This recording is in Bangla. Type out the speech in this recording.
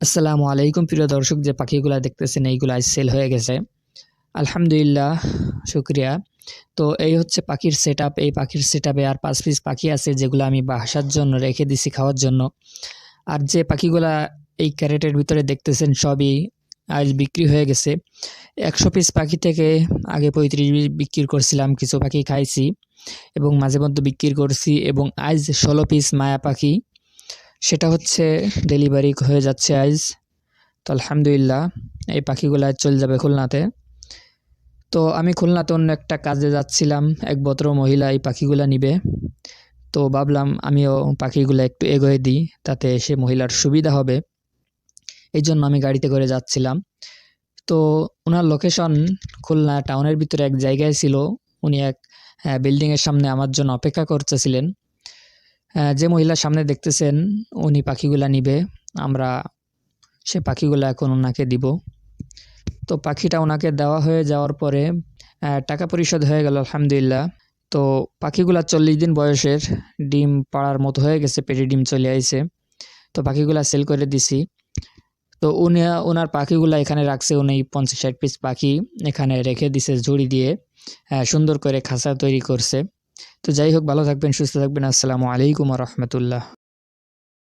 আসসালামু আলাইকুম, প্রিয় দর্শক, যে পাখিগুলা দেখতেছেন, এইগুলো আজ সেল হয়ে গেছে। আলহামদুলিল্লাহ, শুক্রিয়া। তো এই হচ্ছে পাখির সেট এই পাখির সেট আর পাঁচ পিস পাখি আছে যেগুলো আমি বাসার জন্য রেখে দিছি খাওয়ার জন্য। আর যে পাখিগুলা এই ক্যারেটের ভিতরে দেখতেছেন, সবই আজ বিক্রি হয়ে গেছে। একশো পিস পাখি থেকে আগে পঁয়ত্রিশ বিক্রি করছিলাম, কিছু পাখি খাইছি এবং মাঝে মধ্যে বিক্রি করছি এবং আজ ষোলো পিস মায়া পাখি সেটা হচ্ছে ডেলিভারি হয়ে যাচ্ছে আজ তো আলহামদুলিল্লাহ, এই পাখিগুলো আজ চলে যাবে খুলনাতে। তো আমি খুলনাতে অন্য একটা কাজে যাচ্ছিলাম, এক ভদ্র মহিলা এই পাখিগুলো নিবে। তো ভাবলাম আমিও পাখিগুলো একটু এগোয়ে দিই, তাতে সে মহিলার সুবিধা হবে। এই জন্য আমি গাড়িতে করে যাচ্ছিলাম। তো ওনার লোকেশন খুলনা টাউনের ভিতরে এক জায়গায় ছিল। উনি এক বিল্ডিংয়ের সামনে আমার জন্য অপেক্ষা করতেছিলেন। যে মহিলার সামনে দেখতেছেন, উনি পাখিগুলা নিবে, আমরা সে পাখিগুলো এখন ওনাকে দিব। তো পাখিটা ওনাকে দেওয়া হয়ে যাওয়ার পরে টাকা পরিশোধ হয়ে গেল, আলহামদুলিল্লাহ। তো পাখিগুলা চল্লিশ দিন বয়সের, ডিম পাড়ার মতো হয়ে গেছে, পেটি ডিম চলে আইছে। তো পাখিগুলা সেল করে দিছি। তো উনি ওনার পাখিগুলা এখানে রাখছে, উনি পঞ্চাশ ষাট পিস পাখি এখানে রেখে দিছে ঝুড়ি দিয়ে সুন্দর করে খাঁচা তৈরি করছে। তো যাই হোক ভালো থাকবেন সুস্থ থাকবেন। আসসালামু আলাইকুম রহমতুল্লাহ।